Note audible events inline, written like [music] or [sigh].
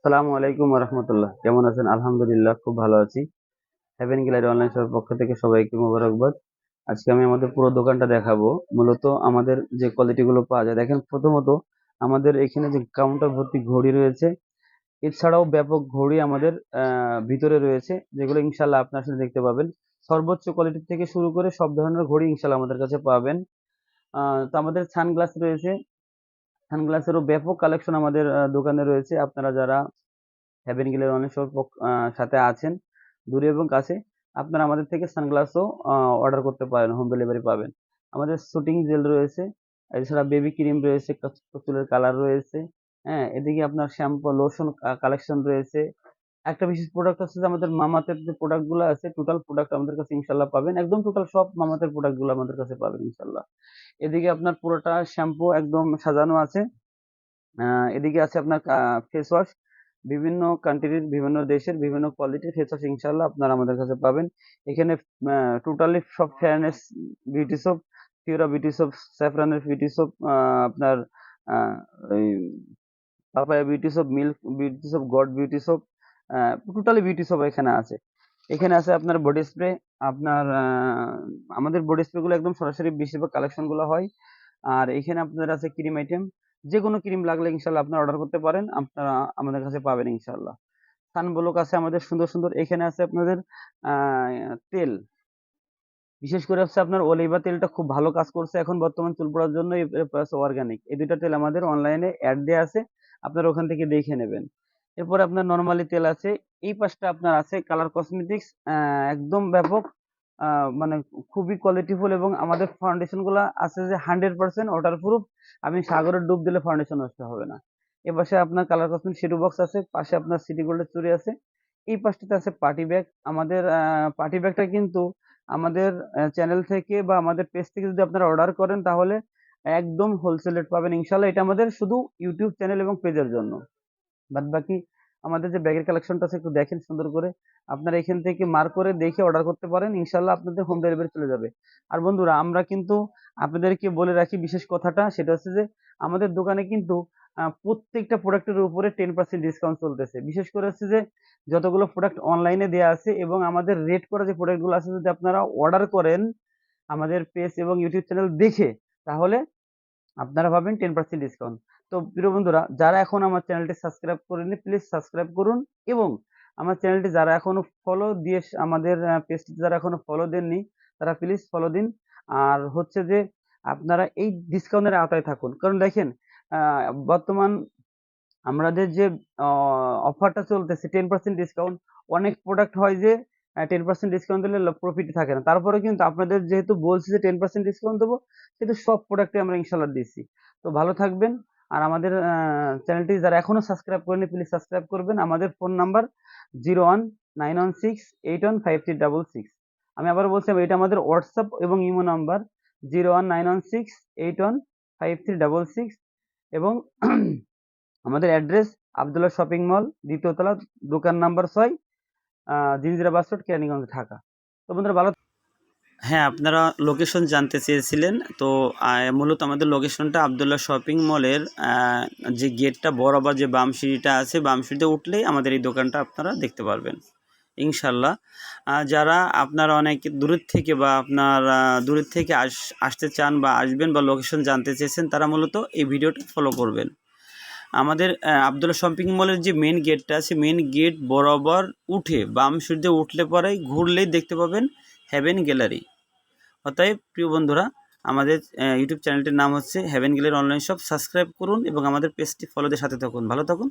আসসালামু আলাইকুম রহমতুল্লাহ কেমন আছেন? আলহামদুলিল্লাহ, খুব ভালো আছি। হেভেন গ্যালারি অনলাইন শপের পক্ষ থেকে সবাইকে মোবারকবাদ। আজকে আমি আমাদের পুরো দোকানটা দেখাবো। মূলত আমাদের যে কোয়ালিটি গুলো পাওয়া যায়, দেখেন প্রথমত আমাদের এখানে যে কাউন্টার ভর্তি ঘড়ি রয়েছে, এছাড়াও ব্যাপক ঘড়ি আমাদের ভিতরে রয়েছে, যেগুলো ইনশাল্লাহ আপনার সাথে দেখতে পাবেন। সর্বোচ্চ কোয়ালিটি থেকে শুরু করে সব ধরনের ঘড়ি ইনশাল্লাহ আমাদের কাছে পাবেন। তো আমাদের সানগ্লাস রয়েছে সানগ্লাসেরও ব্যাপক কালেকশন আমাদের দোকানে রয়েছে। আপনারা যারা হ্যাভেন গিলের অনেক সাথে আছেন, দূরে এবং কাছে, আপনারা আমাদের থেকে সানগ্লাসও অর্ডার করতে পারেন হোম ডেলিভারি পাবেন। আমাদের শুটিং জেল রয়েছে, এছাড়া বেবি ক্রিম রয়েছে চুলের কালার রয়েছে হ্যাঁ এদিকে আপনার শ্যাম্পু লোশন কালেকশন রয়েছে। একটা বিশেষ প্রোডাক্ট আছে যে আমাদের মামাতের যে প্রোডাক্টগুলো আছে টোটাল প্রোডাক্ট আমাদের কাছে ইনশাল্লাহ পাবেন। একদম টোটাল সব মামাতের প্রোডাক্টগুলো আমাদের কাছে পাবেন ইনশাল্লাহ এদিকে আপনার পুরোটা শ্যাম্পু একদম সাজানো আছে। এদিকে আছে আপনার ফেস ওয়াশ বিভিন্ন কান্ট্রির বিভিন্ন দেশের বিভিন্ন কোয়ালিটির ফেস ওয়াশ ইনশাল্লাহ আপনারা আমাদের কাছে পাবেন। এখানে টোটালি সব fairness beauty soap Fiora beauty soap স্যাফরানের beauty soap আপনার papaya beauty soap milk beauty soap god beauty soap totally beauty soap এখানে আছে। এখানে আছে আপনার বডি স্প্রে আপনার আমাদের বডি স্প্রে গুলো একদম সরাসরি বেশিরভাগ কালেকশনগুলো হয়। আর এখানে আপনাদের আছে ক্রিম আইটেম যে কোনো ক্রিম লাগলে ইনশাল্লাহ আপনারা অর্ডার করতে পারেন, আপনারা আমাদের কাছে পাবেন ইনশাল্লাহ। সানব্লক আছে আমাদের সুন্দর সুন্দর, এখানে আছে আপনাদের তেল। বিশেষ করে হচ্ছে আপনার অলিভা তেলটা খুব ভালো কাজ করছে এখন বর্তমান চুল পড়ার জন্য অর্গানিক এই দুইটা তেল আমাদের অনলাইনে অ্যাড দেওয়া আছে, আপনারা ওখান থেকে দেখে নেবেন। এরপরে আপনার নর্মালি তেল আছে। এই পাশটা আপনার আছে কালার কসমেটিক্স একদম ব্যাপক মানে খুবই কোয়ালিটিফুল এবং আমাদের ফাউন্ডেশনগুলা আছে যে হান্ড্রেড পার্সেন্ট ওয়াটার প্রুফ আমি সাগরের ডুব দিলে ফাউন্ডেশন নষ্ট হবে না। এ পাশে আপনার কালার কসমেটিক শেডু বক্স আছে, পাশে আপনার সিটি গোল্ডের চুরি আছে। এই পাশটাতে আছে পার্টি ব্যাগ আমাদের পার্টি ব্যাগটা কিন্তু আমাদের চ্যানেল থেকে বা আমাদের পেজ থেকে যদি আপনারা অর্ডার করেন তাহলে একদম হোলসেল রেট পাবেন। ইনশাল্লাহ এটা আমাদের শুধু ইউটিউব চ্যানেল এবং পেজের জন্য। বাদ বাকি আমাদের যে ব্যাগের কালেকশনটা আছে একটু দেখেন সুন্দর করে। আপনারা এখান থেকে মার্ক করে দেখে অর্ডার করতে পারেন ইনশাল্লাহ আপনাদের হোম ডেলিভারি চলে যাবে। আর বন্ধুরা, আমরা কিন্তু আপনাদেরকে বলে রাখি বিশেষ কথাটা, সেটা হচ্ছে যে আমাদের দোকানে কিন্তু প্রত্যেকটা প্রোডাক্টের উপরে টেন পার্সেন্ট ডিসকাউন্ট চলতেছে। বিশেষ করে হচ্ছে যে যতগুলো প্রোডাক্ট অনলাইনে দেওয়া আছে এবং আমাদের রেট করা যে প্রোডাক্টগুলো আছে, যদি আপনারা অর্ডার করেন আমাদের পেজ এবং ইউটিউব চ্যানেল দেখে, তাহলে আপনারা পাবেন টেন পার্সেন্ট ডিসকাউন্ট তো প্রিয় বন্ধুরা, যারা এখন আমার চ্যানেলটি সাবস্ক্রাইব করেনি প্লিজ সাবস্ক্রাইব করুন এবং আমার চ্যানেলটি যারা এখনও ফলো দিয়ে আমাদের পেজটি যারা এখনও ফলো দেননি, তারা প্লিজ ফলো দিন। আর হচ্ছে যে, আপনারা এই ডিসকাউন্টের আওতায় থাকুন। কারণ দেখেন বর্তমান আমাদের যে অফারটা চলতেছে টেন পার্সেন্ট ডিসকাউন্ট অনেক প্রোডাক্ট হয় যে টেন পার্সেন্ট ডিসকাউন্ট দিলে প্রফিট থাকে না। তারপরে কিন্তু আপনাদের যেহেতু বলছি যে টেন পার্সেন্ট ডিসকাউন্ট দেবো, কিন্তু সব প্রোডাক্টে আমরা ইনশাল্লাহ দিচ্ছি তো ভালো থাকবেন আর আমাদের চ্যানেলটি যারা এখনও সাবস্ক্রাইব করেনি প্লিজ সাবস্ক্রাইব করবেন। আমাদের phone number zero one nine one six eight one five three double six আমি আবার বলছি, এটা আমাদের হোয়াটসঅ্যাপ এবং imo number zero one nine one six eight one five three double six এবং [clears throat] আমাদের অ্যাড্রেস আবদুল্লাহ শপিং মল দ্বিতীয়তলা দোকান নাম্বার ছয় জিঞ্জিরা বাস রোড কেরানীগঞ্জ, ঢাকা। তো বন্ধুরা, ভালো হ্যাঁ আপনারা লোকেশন জানতে চেয়েছিলেন। তো মূলত আমাদের লোকেশনটা আবদুল্লাহ শপিং মলের যে গেটটা বরাবর যে বাম সিঁড়িটা আছে বাম সিঁড়িতে উঠলেই আমাদের এই দোকানটা আপনারা দেখতে পারবেন ইনশাল্লাহ যারা আপনারা অনেক দূরের থেকে বা আপনার দূরের থেকে আস আসতে চান বা আসবেন বা লোকেশন জানতে চেয়েছেন তারা মূলত এই ভিডিওটা ফলো করবেন। আমাদের আহ, আবদুল্লাহ শপিং মলের যে মেন গেটটা আছে মেন গেট বরাবর উঠে বাম সিঁড়িতে উঠলে পরেই ঘুরলেই দেখতে পাবেন হ্যাভেন গ্যালারি অতএব, প্রিয় বন্ধুরা, আমাদের ইউটিউব চ্যানেলটির নাম হচ্ছে heaven gallery online shop subscribe করুন এবং আমাদের পেজটি ফলোদের সাথে থাকুন। ভালো থাকুন।